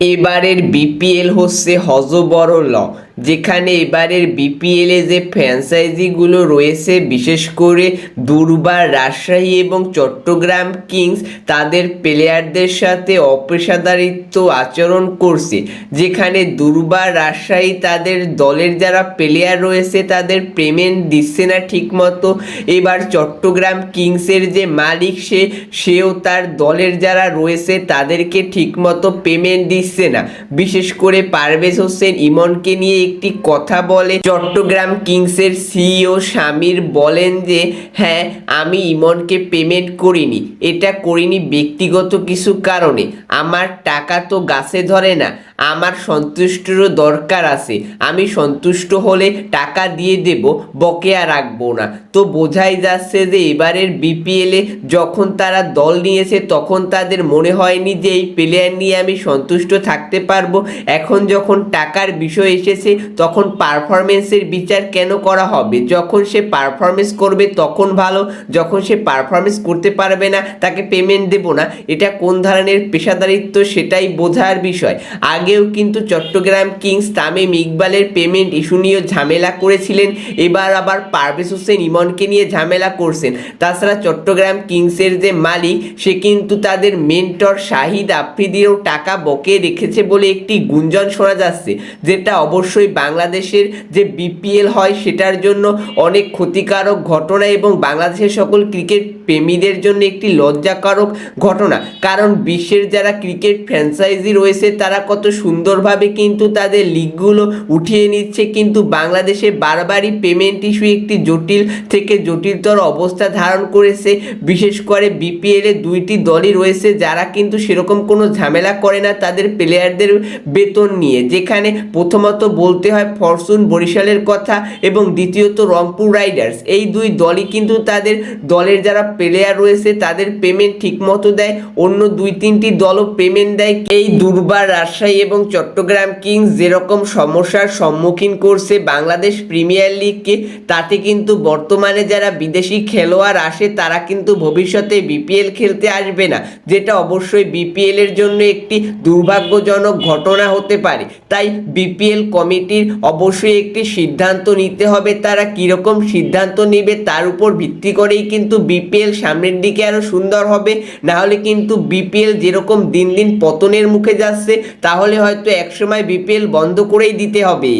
এবারের বিপিএল হচ্ছে হজবরল যেখানে এবারের বিপিএল যে ফ্র্যাঞ্চাইজিগুলো রয়েছে, বিশেষ করে দুর্বার রাজশাহী এবং চট্টগ্রাম কিংস, তাদের প্লেয়ারদের সাথে অপেশাদারিত্ব আচরণ করছে। যেখানে দুর্বার রাজশাহী তাদের দলের যারা প্লেয়ার রয়েছে, তাদের পেমেন্ট দিচ্ছে না ঠিকমতো। এবার চট্টগ্রাম কিংসের যে মালিক সে, সেও তার দলের যারা রয়েছে, তাদেরকে ঠিকমতো পেমেন্ট দিচ্ছে না। বিশেষ করে পারভেজ হোসেন ইমনকে নিয়ে একটি কথা বলে, চট্টগ্রাম কিংসের সিইও স্বামীর বলেন যে হ্যাঁ আমি ইমনকে পেমেন্ট করিনি। এটা করিনি ব্যক্তিগত কিছু কারণে। আমার টাকা তো গাছে ধরে না। আমার সন্তুষ্টরও দরকার আছে। আমি সন্তুষ্ট হলে টাকা দিয়ে দেব, বকেয়া রাখব না। তো বোঝাই যাচ্ছে যে এবারের বিপিএলে যখন তারা দল নিয়েছে, তখন তাদের মনে হয়নি যে এই প্লেয়ার নিয়ে আমি সন্তুষ্ট থাকতে পারব। এখন যখন টাকার বিষয় এসেছে, তখন পারফরমেন্সের বিচার কেন করা হবে? যখন সে পারফরমেন্স করবে, তখন ভালো। যখন সে পারফরমেন্স করতে পারবে না, তাকে পেমেন্ট দেব না। এটা কোন ধরনের পেশাদারিত্ব সেটাই বোঝার বিষয়। আগেও কিন্তু চট্টগ্রাম কিংস তামিম ইকবালের পেমেন্ট ইস্যু নিয়ে ঝামেলা করেছিলেন। এবার আবার পারভেজ হোসেন ইমনকে নিয়ে ঝামেলা করছেন। তাছাড়া চট্টগ্রাম কিংসের যে মালিক, সে কিন্তু তাদের মেন্টর শাহিদ আফ্রিদিরও টাকা বকেয়ে রেখেছে বলে একটি গুঞ্জন শোনা যাচ্ছে, যেটা অবশ্যই বাংলাদেশের যে বিপিএল হয় সেটার জন্য অনেক ক্ষতিকারক ঘটনা এবং বাংলাদেশের সকল ক্রিকেট প্রেমীদের জন্য একটি লজ্জাকারক ঘটনা। কারণ বিশ্বের যারা ক্রিকেট ফ্র্যাঞ্চাইজি রয়েছে, তারা কত সুন্দরভাবে কিন্তু তাদের লিগগুলো উঠিয়ে নিচ্ছে। কিন্তু বাংলাদেশে বারবারই পেমেন্ট ইস্যু একটি জটিল থেকে জটিলতর অবস্থা ধারণ করেছে। বিশেষ করে বিপিএলে দুইটি দলই রয়েছে যারা কিন্তু সেরকম কোনো ঝামেলা করে না তাদের প্লেয়ারদের বেতন নিয়ে। যেখানে প্রথমত বলতে হয় ফরচুন বরিশালের কথা এবং দ্বিতীয়ত রংপুর রাইডার্স। এই দুই দলই কিন্তু তাদের দলের যারা প্লেয়ার রয়েছে, তাদের পেমেন্ট ঠিকমতো দেয়। অন্য দুই, তিনটি দলও পেমেন্ট দেয়। এই দুর্বার, রাজশাহী এবং চট্টগ্রাম কিংস যেরকম সমস্যার সম্মুখীন করছে বাংলাদেশ প্রিমিয়ার লিগকে, তাতে কিন্তু বর্তমানে যারা বিদেশি খেলোয়াড় আসে, তারা কিন্তু ভবিষ্যতে বিপিএল খেলতে আসবে না, যেটা অবশ্যই বিপিএল এর জন্য একটি দুর্ভাগ্যজনক ঘটনা হতে পারে। তাই বিপিএল কমিটির অবশ্যই একটি সিদ্ধান্ত নিতে হবে, তারা কীরকম সিদ্ধান্ত নেবে তার উপর ভিত্তি করেই কিন্তু বিপিএল সামনের দিকে আরও সুন্দর হবে। না হলে কিন্তু বিপিএল যেরকম দিন দিন পতনের মুখে যাচ্ছে, তাহলে হয়তো একসময় বিপিএল বন্ধ করেই দিতে হবে।